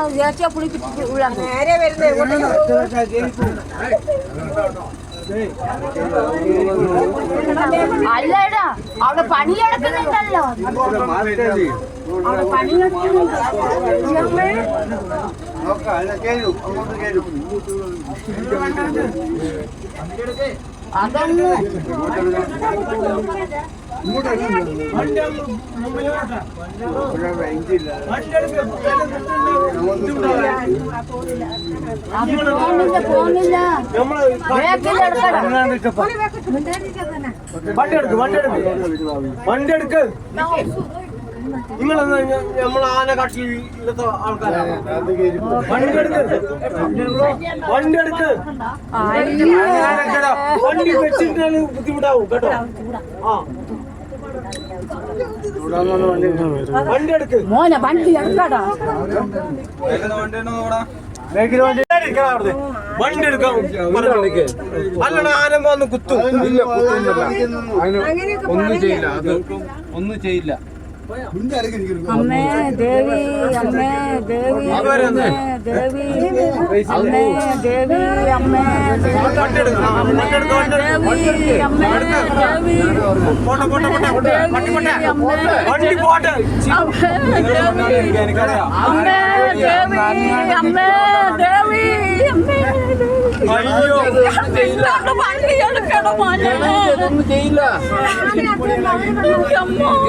വിചാരിച്ചാ പുളി ഉള്ളാണ് നേരെ വരുന്നത് ഇങ്ങോട്ടേക്ക് അല്ലടാ അവിടെ പണി കിടക്കുന്നുണ്ടല്ലോ അവിടെ പണി അതൊന്നും എടുക്കണം വണ്ടി എടുക്ക് വണ്ടി എടുക്ക് വണ്ടി എടുക്ക്. നമ്മൾ ആന കാട്ടി ഇല്ലാത്ത ആൾക്കാരാണ് വണ്ടി എടുക്ക് വണ്ടി എടുക്ക്. വണ്ടി വെച്ചിട്ടാണ് ബുദ്ധിമുട്ടാവും കേട്ടോ. ആ. വണ്ടി എടുക്ക്. മോനെ വണ്ടി എടുക്കാടാ. വണ്ടി അല്ലടാ കുത്തും. ഒന്നും ചെയ്യില്ല. അത് ഒന്നും ചെയ്യില്ല. അമ്മേ ദേവി അമ്മേ ദേവി അമ്മേ ദേവി അമ്മേ ദേവി അമ്മേ ദേവി അമ്മേ ദേവി അമ്മേ ദേവി അമ്മേ ദേവി അമ്മേ ദേവി അയ്യോ. ചെയ്യില്ല. അമ്മ.